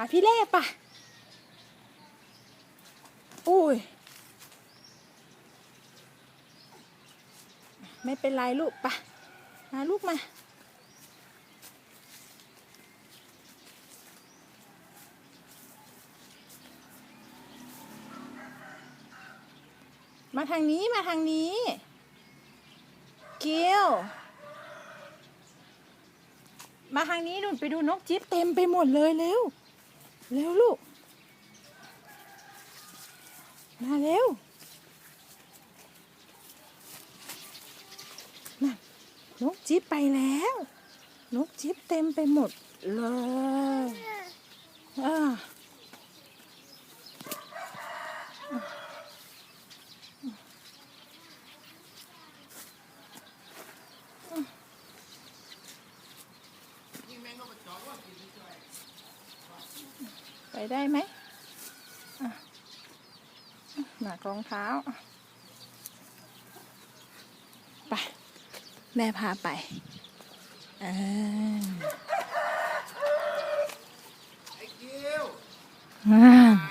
าพี่เล่ปะอุ้ย ไม่เป็นไรลูกปะมาลูกมา มาทางนี้มาทางนี้เกียวมาทางนี้นุ่นไปดูนกจิ๊บเต็มไปหมดเลยเร็ว เร็วลูก มาเร็วนั่นนกจิ๊บไปแล้ว นกจิ๊บเต็มไปหมดเลยอ่า ไปได้ไหมอะหนักรองเท้า ไป แม่พาไปอ่าไอ้คิวอ่า